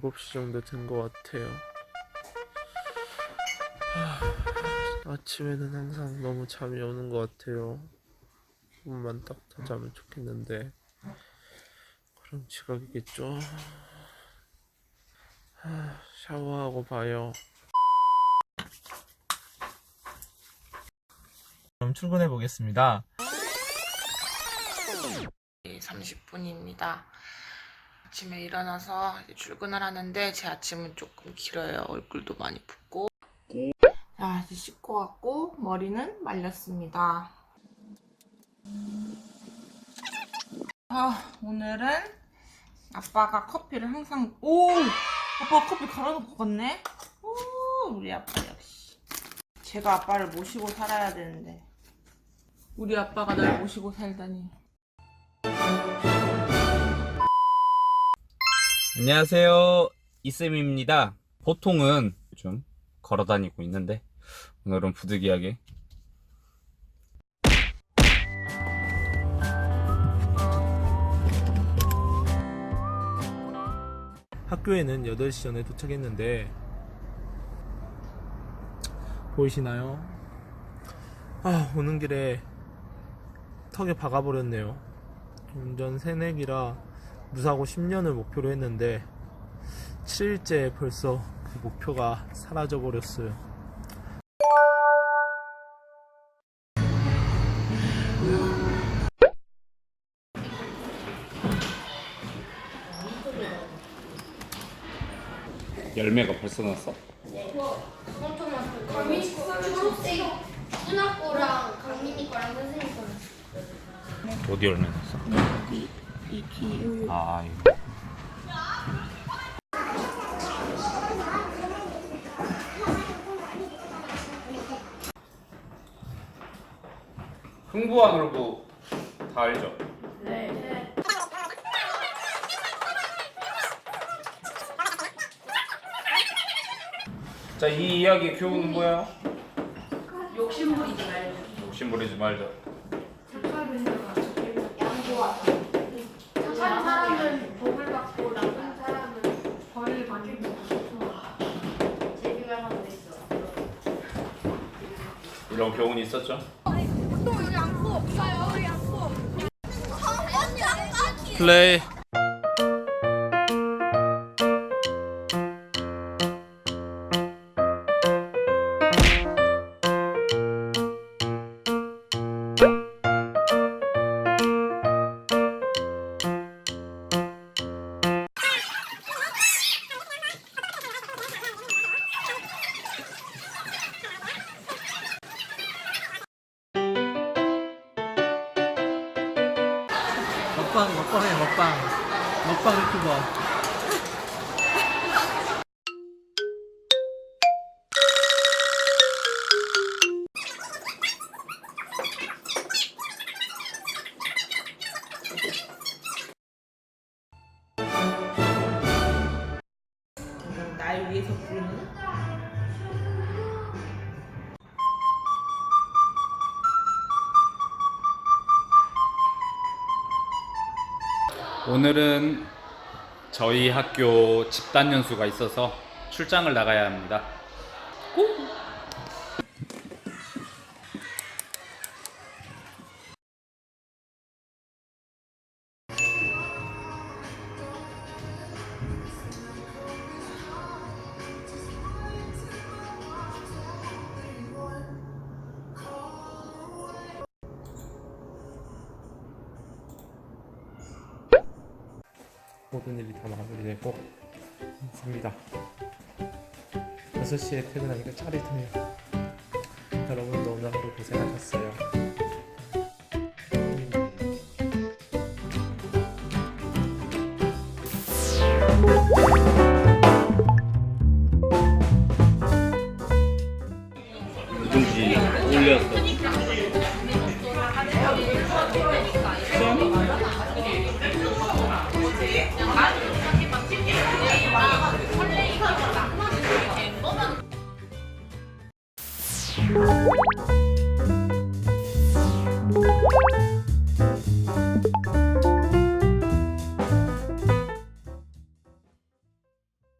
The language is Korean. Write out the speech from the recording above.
5시 정도 된 것 같아요. 하, 아침에는 항상 너무 잠이 오는 것 같아요. 조금만 딱 더 자면 좋겠는데 그럼 지각이겠죠? 하, 샤워하고 봐요. 그럼 출근해 보겠습니다. 30분입니다. 아침에 일어나서 출근을 하는데 제 아침은 조금 길어요. 얼굴도 많이 붓고. 자, 이제 씻고 왔고 머리는 말렸습니다. 아, 오늘은 아빠가 커피를 항상 오! 아빠 커피 갈아놓고 갔네? 오, 우리 아빠 역시. 제가 아빠를 모시고 살아야 되는데. 우리 아빠가 날 모시고 살다니. 안녕하세요. 이쌤입니다. 보통은 좀 걸어 다니고 있는데 오늘은 부득이하게 학교에는 8시 전에 도착했는데 보이시나요? 아 오는 길에 턱에 박아버렸네요 운전 새내기라 무사고 10년을 목표로 했는데 7일째 벌써 그 목표가 사라져 버렸어요 열매가 벌써 났어? 강민이 초록색 준학거랑 강민이 거랑 선생님 거랑 어디 열매 났어? 아 이거 흥부와 놀부 다 알죠? 자, 이 이야기의 교훈은 뭐야? 욕심 부리지 말자. 욕심 부리지 말자. 착한 사람은 복을 받고 나쁜 사람은 벌을 받는 거 제비말 하고 있어 이런 교훈이 있었죠? 플레이 먹방 먹방해 먹방. 먹방 유튜버. 날 위해서 부르는 오늘은 저희 학교 집단 연수가 있어서 출장을 나가야 합니다. 모든 일이 다 마무리되고 있습니다. 6시에 퇴근하니까 짜릿해요 Música